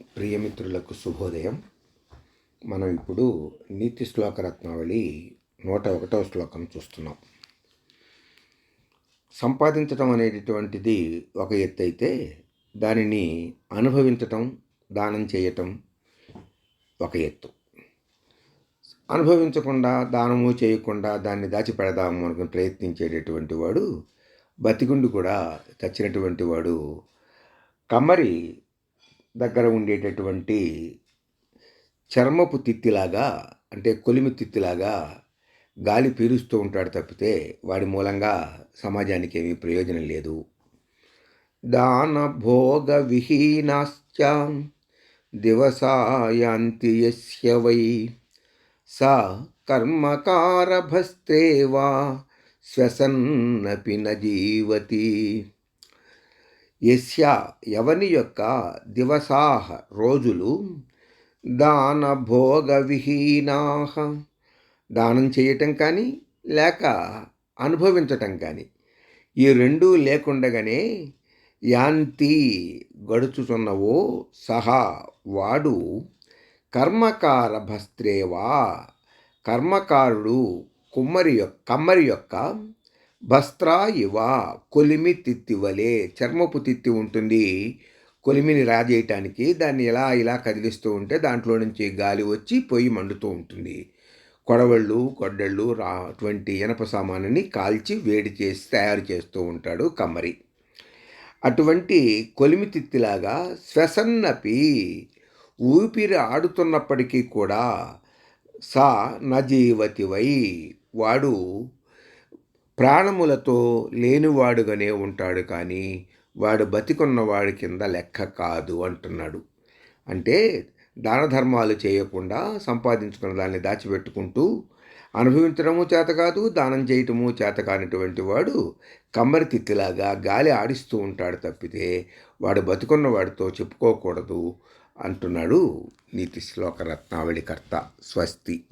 ప్రియమిత్రులకు శుభోదయం. మనం ఇప్పుడు నీతి శ్లోక రత్నావళి నూట ఒకటవ శ్లోకం చూస్తున్నాం. సంపాదించటం అనేటటువంటిది ఒక ఎత్తు అయితే దానిని అనుభవించటం దానం చేయటం ఒక ఎత్తు. అనుభవించకుండా దానము చేయకుండా దాన్ని దాచిపెడదాము అనుకుని ప్రయత్నించేటటువంటి వాడు బతికుండి కూడా చచ్చినటువంటి వాడు కమ్మరి దగ్గర ఉండేటటువంటి చర్మపు తిత్తిలాగా అంటే కొలిమి తిత్తిలాగా గాలి పీలుస్తూ ఉంటాడు తప్పితే వాడి మూలంగా సమాజానికి ఏమీ ప్రయోజనం లేదు. దాన భోగ విహీనాశ్చ దివసాయాంతి యస్య వై స కర్మకారభస్త్రేవా శ్వసన్నపి న జీవతి. యస్య ఎవని యొక్క దివసాహ రోజులు దాన భోగ విహీనాహ దానం చేయటం కానీ లేక అనుభవించటం కానీ ఈ రెండూ లేకుండగానే యాంతి గడుచుచున్నవో సహా వాడు కర్మకార భస్త్రేవా కర్మకారుడు కుమ్మరి యొక్క కమ్మరి యొక్క బస్త్రా ఇవ కొలిమి తిత్తి వలె చర్మపు తిత్తి ఉంటుంది. కొలిమిని రాజేయటానికి దాన్ని ఇలా ఇలా కదిలిస్తూ ఉంటే దాంట్లో నుంచి గాలి వచ్చి పొయ్యి మండుతూ ఉంటుంది. కొడవళ్ళు కొడ్డళ్ళు రా అటువంటి ఇనప సామానుని కాల్చి వేడి చేసి తయారు చేస్తూ ఉంటాడు కమ్మరి. అటువంటి కొలిమి తిత్తిలాగా శ్వసన్నపి ఊపిరి ఆడుతున్నప్పటికీ కూడా సా నజీవతివై వాడు ప్రాణములతో లేనివాడుగానే ఉంటాడు కానీ వాడు బతికున్నవాడి కింద లెక్క కాదు అంటున్నాడు. అంటే దాన ధర్మాలు చేయకుండా సంపాదించుకున్న దాన్ని దాచిపెట్టుకుంటూ అనుభవించడము చేత కాదు దానం చేయటము చేత కానిటువంటి వాడు కమ్మరి తిత్తిలాగా గాలి ఆడిస్తూ ఉంటాడు తప్పితే వాడు బతుకున్న వాడితో చెప్పుకోకూడదు అంటున్నాడు నీతి శ్లోక రత్నావళికర్త స్వస్తి.